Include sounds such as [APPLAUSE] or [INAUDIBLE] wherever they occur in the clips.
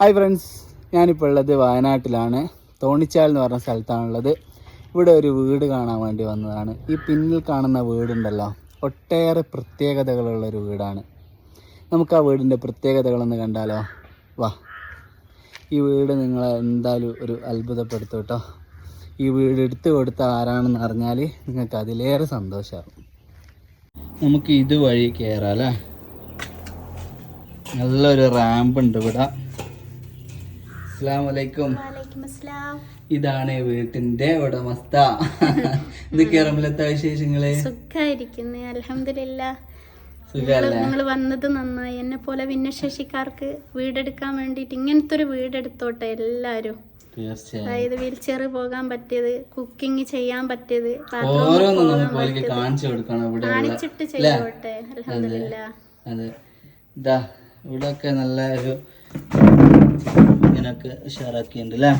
Hi friends ഞാനിപ്പോൾ ഉള്ളത് വയനാട്ടിലാണ്. തോണിച്ചാൽ എന്ന് പറഞ്ഞ സ്ഥലത്താണുള്ളത്. ഇവിടെ ഒരു വീട് കാണാൻ വേണ്ടി വന്നതാണ്. ഈ പിന്നിൽ കാണുന്ന വീടുണ്ടല്ലോ ഒട്ടേറെ പ്രത്യേകതകളുള്ള ഒരു വീടാണ്. നമുക്ക് ആ വീടിന്റെ പ്രത്യേകതകളൊന്ന് കണ്ടാലോ? വാ. ഈ വീട് നിങ്ങളെ എന്തായാലും ഒരു അത്ഭുതപ്പെടുത്തും കേട്ടോ. ഈ വീട് എടുത്തു കൊടുത്ത ആരാണെന്ന് അറിഞ്ഞാൽ നിങ്ങൾക്ക് അതിലേറെ സന്തോഷമാകും നമുക്ക് ഇതുവഴി കയറാം അല്ലേ? നല്ലൊരു റാമ്പ് ഉണ്ട് ഇവിടെ. അസ്സാം വലൈക്കും ഇതാണ് വീട്ടിന്റെ ഉടമസ്ഥ. ഇത് കേരളത്തെ വിശേഷങ്ങൾ? സുഖായിരിക്കുന്നു അലഹമില്ല നിങ്ങൾ വന്നത് നന്നായി. എന്നെ പോലെ ഭിന്നശേഷിക്കാർക്ക് വീടെടുക്കാൻ വേണ്ടിട്ട് ഇങ്ങനത്തെ ഒരു വീടെടുത്തോട്ടെ എല്ലാരും. അതായത് വീൽ ചെയർ പോകാൻ പറ്റിയത് കുക്കിംഗ് ചെയ്യാൻ പറ്റിയത് കാണിച്ചിട്ട് ചെയ്യോട്ടെ അലഹമില്ല ഇവിടെയൊക്കെ നല്ല ഒരു ഇങ്ങനൊക്കെ ഉഷാറാക്കിയിട്ടുണ്ട് അല്ലേ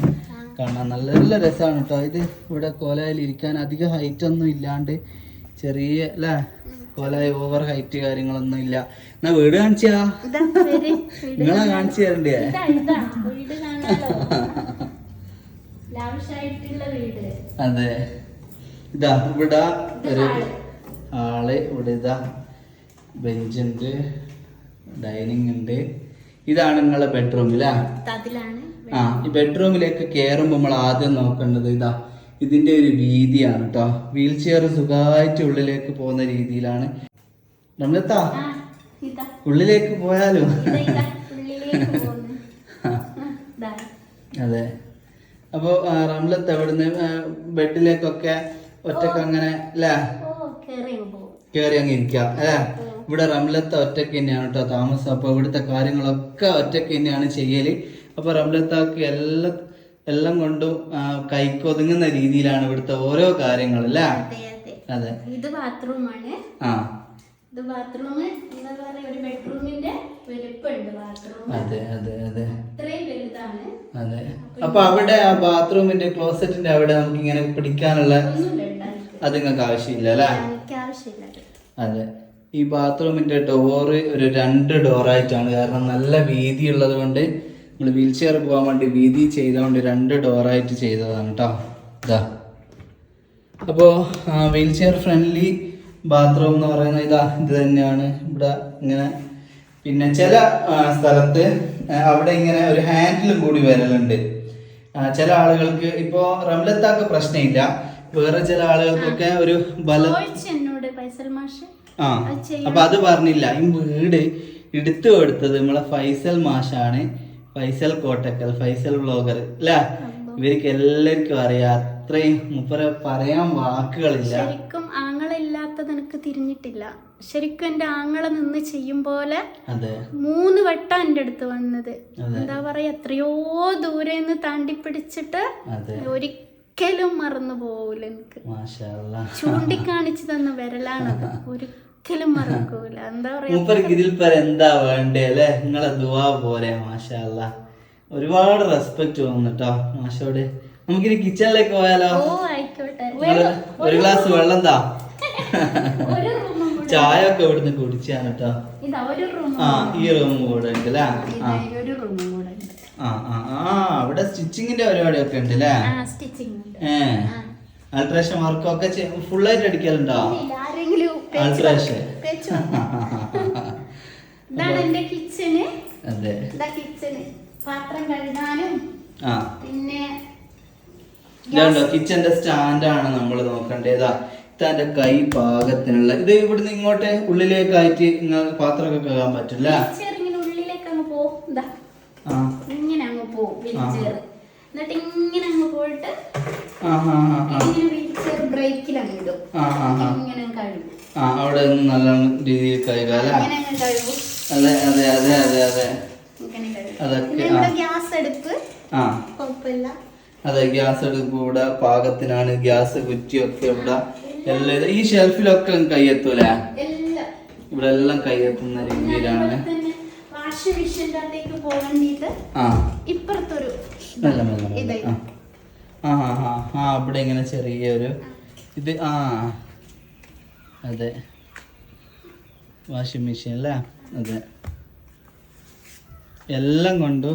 കാണാൻ നല്ല നല്ല രസമാണ് കേട്ടോ ഇത് ഇവിടെ കോലായിൽ ഇരിക്കാൻ അധികം ഹൈറ്റ് ഒന്നും ഇല്ലാണ്ട് ചെറിയ അല്ലേ കോലായി ഓവർ ഹൈറ്റ് കാര്യങ്ങളൊന്നും ഇല്ല. എന്നാ വീട് കാണിച്ചാ. നിങ്ങളെ കാണിച്ചു തരണ്ടേ? അതെ. ഇതാ ഇവിടെ ഒരു ആൾ. ഇവിടെ ഇതാ ബെഞ്ചുണ്ട് ഡൈനിങ് ഉണ്ട്. ഇതാണ് നിങ്ങളെ ബെഡ്റൂം അല്ലേ ആ? ഈ ബെഡ്റൂമിലേക്ക് കയറുമ്പോൾ നമ്മൾ ആദ്യം നോക്കേണ്ടത് ഇതാ ഇതിന്റെ ഒരു വീതിയാണ് കേട്ടോ വീൽ ചെയർ സുഖമായിട്ട് ഉള്ളിലേക്ക് പോകുന്ന രീതിയിലാണ്. നമ്മളെത്താ ഉള്ളിലേക്ക് പോയാലോ? അതെ. അപ്പോൾ റംലത്ത് എവിടുന്ന് ബെഡിലേക്കൊക്കെ ഒറ്റയ്ക്ക് അങ്ങനെ അല്ലേ? കേറി കയറി അങ്ങ് ഇരിക്കാം അല്ലേ? ഇവിടെ റംലത്ത ഒറ്റയ്ക്ക് തന്നെയാണ് കേട്ടോ താമസം. അപ്പോൾ ഇവിടുത്തെ കാര്യങ്ങളൊക്കെ ഒറ്റയ്ക്ക് തന്നെയാണ് ചെയ്യൽ അപ്പോൾ റംലത്താക്ക് എല്ലാ എല്ലാം കൊണ്ടും കൈക്കൊതുങ്ങുന്ന രീതിയിലാണ് ഇവിടുത്തെ ഓരോ കാര്യങ്ങൾ അല്ലേ? അതെ ഇത് ബാത്റൂമാണ്. ആ. ഇത് ബാത്റൂം എന്താ ഒരു ബെഡ്റൂമിന്റെ വലുപ്പുണ്ട് ബാത്റൂം അതെ അതെ അതെ. ഇത്രയും വലുതാണ്. അതെ. അപ്പൊ അവിടെ ആ ബാത്റൂമിന്റെ ക്ലോസറ്റിന്റെ അവിടെ നമുക്ക് ഇങ്ങനെ പിടിക്കാനുള്ള അത് നിങ്ങൾക്ക് ആവശ്യമില്ല അല്ലേ? അത്. ഈ ബാത്റൂമിന്റെ ഡോറ് ഒരു രണ്ട് ഡോറായിട്ടാണ് കാരണം നല്ല വീതി ഉള്ളത് കൊണ്ട് നമ്മൾ വീൽ ചെയർ പോകാൻ വേണ്ടി വീതി ചെയ്തുകൊണ്ട് രണ്ട് ഡോറായിട്ട് ചെയ്തതാണ് കേട്ടോ ഇതാ അപ്പോൾ വീൽ ചെയർ ഫ്രണ്ട്ലി ബാത്റൂം എന്ന് പറയുന്നത് ഇതാ ഇത് തന്നെയാണ്. ഇവിടെ ഇങ്ങനെ പിന്നെ ചില സ്ഥലത്ത് അവിടെ ഇങ്ങനെ ഒരു ഹാൻഡിലും കൂടി വരലുണ്ട്. ചില ആളുകൾക്ക് ഇപ്പോ റംലത്താക്ക് പ്രശ്നമില്ല. വേറെ ചില ആളുകൾക്കൊക്കെ ഒരു ബല ചോദിച്ചു എന്നോട് പൈസൽ മാഷ്. ആ അപ്പൊ അത് പറഞ്ഞില്ല. ഈ വീട് എടുത്തു കൊടുത്തത് നമ്മളെ ഫൈസൽ മാഷാണ്. ഫൈസൽ കോട്ടക്കൽ ഫൈസൽ ബ്ലോഗർ അല്ല ഇവർക്ക് എല്ലാവർക്കും അറിയാം. അത്രയും മുപ്പര പറയാൻ വാക്കുകളില്ല. ശരിക്കും ആങ്ങളില്ലാത്തത് എനിക്ക് തിരിഞ്ഞിട്ടില്ല. ശരിക്കും എന്റെ ആങ്ങളെ നിന്ന് ചെയ്യും പോലെ മൂന്ന് വട്ടം എന്റെ അടുത്ത് വന്നത്. എന്താ പറയാ എത്രയോ ദൂരെ നിന്ന് താണ്ടി പിടിച്ചിട്ട് ഒരിക്കലും മറന്നു പോവില്ല എനിക്ക്. ചൂണ്ടിക്കാണിച്ചു തന്ന വിരലാണത് [LAUGHS] ഒരിക്കലും മറക്കൂല. എന്താ പറയാ? മൂപ്പർക്ക് ഇതിൽ പേര് എന്താ വേണ്ടേ അല്ലെ? നിങ്ങളെ ദുവാ പോലെ മാഷല്ല. ഒരുപാട് റെസ്പെക്ട് തോന്നുന്നു കേട്ടോ മാഷോട്. നമുക്കിനി കിച്ചണിലേക്ക് പോയാലോ? ഓ ആയിക്കോട്ടെ. നിങ്ങൾ ഒരു ഗ്ലാസ് വെള്ളം താ. ഒരു റൂമും കൂടെ. ചായ ഒക്കെ ഇവിടുന്ന് കുടിച്ചാണ് കേട്ടോ ഇതാ ഒരു റൂം ആ ഈ റൂം കൂടെ ഉണ്ട് അല്ലേ? ആ. ഒരു റൂമും കൂടെ ഉണ്ട്. ആ ആ ആ അവിടെ സ്റ്റിച്ചിങ്ങിന്റെ പരിപാടിയൊക്കെ ഉണ്ട് അല്ലേ? ആ സ്റ്റിച്ചിങ് ഉണ്ട്. ഏ. അൾട്രേഷൻ വർക്കൊക്കെ ഫുൾ ആയിട്ട് അടിക്കലുണ്ടോ? ഇല്ല, ആരെങ്കിലും [LAUGHS] ഇതാണ് എന്റെ കിച്ചണ് അതെ. ഇതാ കിച്ചണ് പാത്രം കഴുകാനും ആ. പിന്നെ കിച്ചന്റെ സ്റ്റാൻഡാണ് നമ്മൾ നോക്കേണ്ടതാ തന്റെ കൈ പാകത്തിനുള്ള ഇത് ഇവിടുന്ന് ഇങ്ങോട്ട് ഉള്ളിലേക്കായിട്ട് നിങ്ങൾക്ക് പാത്രമൊക്കെ കഴുകാൻ പറ്റില്ല? ഇങ്ങനെ ഉള്ളിലേക്ക് അങ്ങ് പോകും ഇതാ. ആ. ഇങ്ങനെ അങ്ങ് പോകും വീൽചെയർ എന്നിട്ട് ഇങ്ങനെ അങ്ങ് പോയിട്ട് ഇങ്ങനെ വീൽചെയർ ബ്രേക്കിൽ അങ്ങ് ഇടും. ഇങ്ങനെ കഴുകും. ആ അവിടെ നല്ല രീതിയിൽ കഴുകുക അല്ലേ? അതെ അതെ അതെ അതെ അതെ. അതൊക്കെ ഗ്യാസ് അടുപ്പ്. ആ. അതെ ഗ്യാസ് അടുപ്പ് ഇവിടെ പാകത്തിനാണ്. ഗ്യാസ് കുറ്റിയൊക്കെ ഇവിടെ എല്ലാം ഈ ഷെൽഫിലൊക്കെ കയ്യെത്തൂലേ ഇവിടെ എല്ലാം കയ്യെത്തുന്ന രീതിയിലാണ്. ആ. ആ. ആ അവിടെ ഇങ്ങനെ ചെറിയൊരു ഇത് ആ. അതെ. വാഷിംഗ് മെഷീൻ അല്ലേ? അതെ. എല്ലാം കൊണ്ടു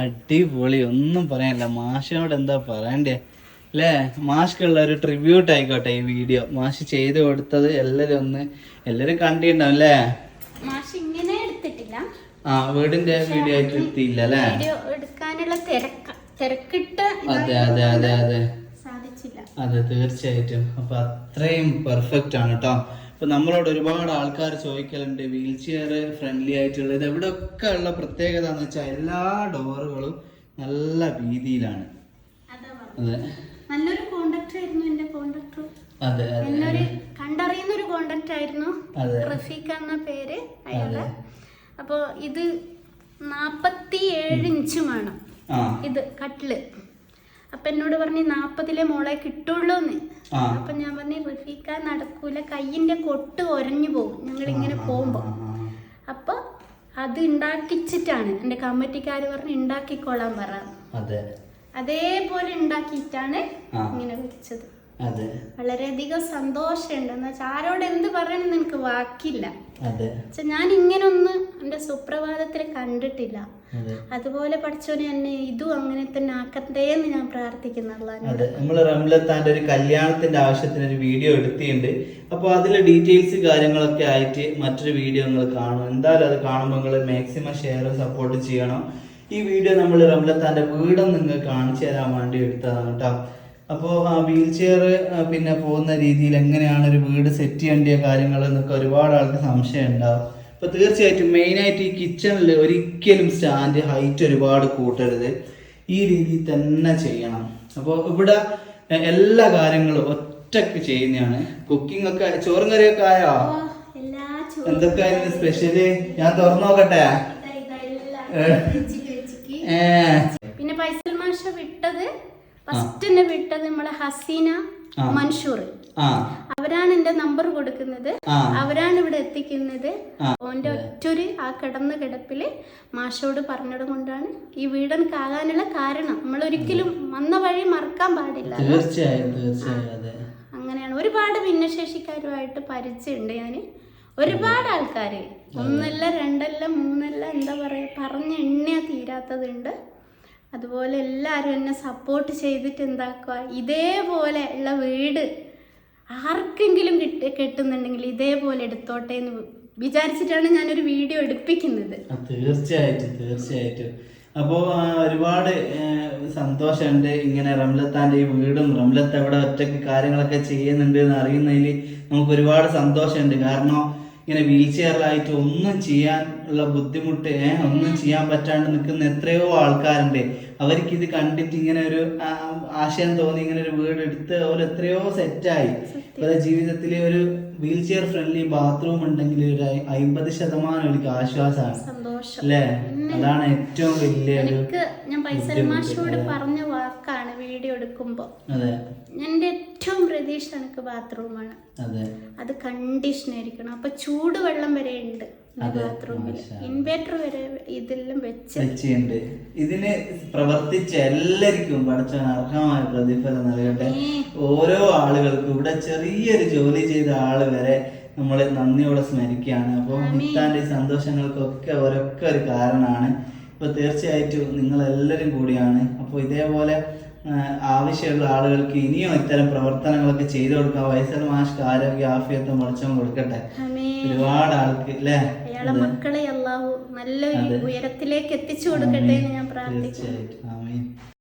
അടിപൊളി. ഒന്നും പറയാനില്ല. മാഷിനോട് എന്താ പറയണ്ടേ? അല്ലേ? മാഷ്ക്കുള്ള ഒരു ട്രിബ്യൂട്ട് ആയിക്കോട്ടെ ഈ വീഡിയോ മാഷ് ചെയ്ത് കൊടുത്തത് എല്ലാരും ഒന്ന് എല്ലാരും കണ്ടിട്ടുണ്ടാവും അല്ലേ? ആ വീടിന്റെ വീഡിയോ ആയിട്ട് എത്തിയില്ല അല്ലേ? അതെ അതെ അതെ അതെ. അതെ തീർച്ചയായിട്ടും. അപ്പൊ അത്രയും പെർഫെക്റ്റ് ആണ് കേട്ടോ ഇപ്പൊ നമ്മളോട് ഒരുപാട് ആൾക്കാർ ചോദിക്കലുണ്ട് വീൽ ചെയർ ഫ്രണ്ട്ലി ആയിട്ടുള്ള ഇത് എവിടെയൊക്കെ ഉള്ള പ്രത്യേകത എന്ന് വെച്ചാൽ എല്ലാ ഡോറുകളും നല്ല രീതിയിലാണ് അതാ. നല്ലൊരു കോണ്ടാക്ടർ ആയിരുന്നു എന്റെ കോണ്ടാക്ടർ അതെ എന്നൊരു കണ്ടറിയുന്ന ഒരു കോണ്ടാക്ട് ആയിരുന്നു റഫീഖ് എന്ന പേര് അയാൾ അപ്പോ ഇത് നാപ്പത്തി ഏഴ് ഇഞ്ചും വേണം ആ. ഇത് കട്ടിൽ. അപ്പൊ എന്നോട് പറഞ്ഞു നാപ്പതിലെ മോളെ കിട്ടുള്ളൂ എന്ന് അപ്പൊ ഞാൻ പറഞ്ഞു റഫീഖ നടക്കൂല. കയ്യിന്റെ കൊട്ട് ഒരഞ്ഞു പോകും. ഞങ്ങൾ ഇങ്ങനെ പോകുമ്പോ. അപ്പൊ അത് ഉണ്ടാക്കിച്ചിട്ടാണ്. എന്റെ കമ്മിറ്റിക്കാര് പറഞ്ഞ് ഉണ്ടാക്കിക്കോളാൻ പറ. അതെ. അതേപോലെ ഉണ്ടാക്കിയിട്ടാണ് ഇങ്ങനെ വിളിച്ചത്. വളരെയധികം സന്തോഷമുണ്ട്. എന്ന് വെച്ചാൽ ആരോട് എന്ത് പറയണമെന്ന് എനിക്ക് വാക്കില്ല. അതെ. ഞാൻ ഇങ്ങനെ ഒന്ന് എന്റെ സുപ്രഭാതത്തിൽ കണ്ടിട്ടില്ല. അതുപോലെ പഠിച്ചോനെ എന്നെ ഇതും അങ്ങനെ തന്നെ ആക്കണ്ടേന്ന് ഞാൻ പ്രാർത്ഥിക്കുന്നുള്ളത് അതെ. നമ്മൾ റംലത്താന്റെ ഒരു കല്യാണത്തിന്റെ ആവശ്യത്തിന് ഒരു വീഡിയോ എടുത്തിട്ടുണ്ട്. അപ്പോൾ അതിലെ ഡീറ്റെയിൽസ് കാര്യങ്ങളൊക്കെ ആയിട്ട് മറ്റൊരു വീഡിയോ നിങ്ങൾ കാണും. എന്തായാലും അത് കാണുമ്പോൾ നിങ്ങൾ മാക്സിമം ഷെയർ സപ്പോർട്ട് ചെയ്യണം. ഈ വീഡിയോ നമ്മൾ റംലത്താന്റെ വീടും നിങ്ങൾ കാണിച്ചു തരാൻ വേണ്ടി എടുത്തതാണ് കേട്ടോ. അപ്പോൾ ആ വീൽ ചെയർ പിന്നെ പോകുന്ന രീതിയിൽ എങ്ങനെയാണ് ഒരു വീട് സെറ്റ് ചെയ്യേണ്ട കാര്യങ്ങൾ എന്നൊക്കെ ഒരുപാട് ആൾക്ക് സംശയം ഉണ്ടാവും. അപ്പോൾ തീർച്ചയായിട്ടും മെയിനായിട്ട് ഈ കിച്ചണിൽ ഒരിക്കലും സ്റ്റാൻഡ് ഹൈറ്റ് ഒരുപാട് കൂട്ടരുത്. ഈ രീതിയിൽ തന്നെ ചെയ്യണം. അപ്പോൾ ഇവിടെ എല്ലാ കാര്യങ്ങളും ഒറ്റയ്ക്ക് ചെയ്യുന്നതാണ്. കുക്കിംഗ് ഒക്കെ ചോറും കറിയൊക്കെ ആയോ? എന്തൊക്കെയായിരുന്നു സ്പെഷ്യൽ ഞാൻ തുറന്നു നോക്കട്ടെ. പിന്നെ പൈസൽ മാഷ വിട്ടത് ഫസ്റ്റ് എന്നെ വിട്ടത് നമ്മളെ ഹസീന മൻഷൂർ അവരാണ് എന്റെ നമ്പർ കൊടുക്കുന്നത്. അവരാണ് ഇവിടെ എത്തിക്കുന്നത്. ഓന്റെ ഒറ്റൊരു ആ കിടന്ന കിടപ്പിൽ മാഷോട് പറഞ്ഞത് കൊണ്ടാണ് ഈ വീടനക്ക് ആകാനുള്ള കാരണം. നമ്മൾ ഒരിക്കലും വന്ന വഴി മറക്കാൻ പാടില്ല തീർച്ചയായും തീർച്ചയായും അങ്ങനെയാണ്. ഒരുപാട് ഭിന്നശേഷിക്കാരുമായിട്ട് പരിചയമുണ്ട് ഞാൻ ഒരുപാട് ആൾക്കാര്. ഒന്നല്ല രണ്ടല്ല മൂന്നല്ല എന്താ പറയാ പറഞ്ഞ എണ്ണയാ തീരാത്തതുണ്ട്. അതുപോലെ എല്ലാവരും എന്നെ സപ്പോർട്ട് ചെയ്തിട്ട് എന്താക്കുക? ഇതേപോലെ ഉള്ള വീട് ആർക്കെങ്കിലും കിട്ടി കിട്ടുന്നുണ്ടെങ്കിൽ ഇതേപോലെ എടുത്തോട്ടെ എന്ന് വിചാരിച്ചിട്ടാണ് ഞാനൊരു വീഡിയോ എടുപ്പിക്കുന്നത്. തീർച്ചയായിട്ടും തീർച്ചയായിട്ടും. അപ്പോൾ ഒരുപാട് സന്തോഷമുണ്ട് ഇങ്ങനെ റംലത്താന്റെ ഈ വീടും റംലത്ത് എവിടെ ഒറ്റയ്ക്ക് കാര്യങ്ങളൊക്കെ ചെയ്യുന്നുണ്ട് എന്ന് അറിയുന്നതിൽ നമുക്ക് ഒരുപാട് സന്തോഷമുണ്ട്. കാരണം ഇങ്ങനെ വീൽ ചെയറിലായിട്ട് ഒന്നും ചെയ്യാൻ ഉള്ള ബുദ്ധിമുട്ട് ഒന്നും ചെയ്യാൻ പറ്റാണ്ട് നിൽക്കുന്ന എത്രയോ ആൾക്കാരുണ്ട്. അവർക്ക് ഇത് കണ്ടിട്ട് ഇങ്ങനെ ഒരു ആശയം തോന്നി ഇങ്ങനെ ഒരു വീട് എടുത്ത് അവർ എത്രയോ സെറ്റായി അവരുടെ ജീവിതത്തിലെ ഒരു വീൽ ചെയർ ഫ്രണ്ട്ലി ബാത്റൂം ഉണ്ടെങ്കിൽ ഒരു അമ്പത് ശതമാനം എനിക്ക് ആശ്വാസമാണ് അല്ലേ? അതാണ് ഏറ്റവും വലിയ ഞാൻ പൈസൽ മാഷോട് പറഞ്ഞ വാക്കാണ് വീഡിയോ എടുക്കുമ്പോൾ അതെ. എന്റെ ഏറ്റവും പ്രതീക്ഷ എനിക്ക് ബാത്റൂമാണ് അതെ. കണ്ടീഷൻ ആയിരിക്കണം. അപ്പൊ ചൂടുവെള്ളം വരെ ഉണ്ട്. ബാത്റൂമിൽ. ഇൻവേർട്ടർ വരെ ഇതെല്ലാം വെച്ച് വെച്ചുണ്ട് ഇതിന് പ്രവർത്തിച്ച എല്ലാവർക്കും പഠിച്ച അർഹമായ പ്രതിഫലം നൽകട്ടെ. ഓരോ ആളുകൾക്കും ഇവിടെ ചെറിയൊരു ജോലി ചെയ്ത ആൾ വരെ നമ്മൾ നന്ദിയോടെ സ്മരിക്കുകയാണ്. അപ്പോൾ ഇത്താന്റെ ഈ സന്തോഷങ്ങൾക്കൊക്കെ ഒരൊക്കെ ഒരു കാരണമാണ്. അപ്പോൾ തീർച്ചയായിട്ടും നിങ്ങൾ എല്ലാവരും കൂടിയാണ്. അപ്പോൾ ഇതേപോലെ ആവശ്യമുള്ള ആളുകൾക്ക് ഇനിയും ഇത്തരം പ്രവർത്തനങ്ങളൊക്കെ ചെയ്തു കൊടുക്കാം വയസ്സൽ മാഷ്ക്ക് ആരോഗ്യ ആഫിയത്വം വെളിച്ചം കൊടുക്കട്ടെ. ഒരുപാട് ആൾക്ക് അല്ലേ? അയാളെ മക്കളെ അള്ളാഹു നല്ലൊരു ഉയരത്തിലേക്ക് എത്തിച്ചു കൊടുക്കട്ടെ എന്ന് ഞാൻ പ്രാർത്ഥിക്കുന്നു.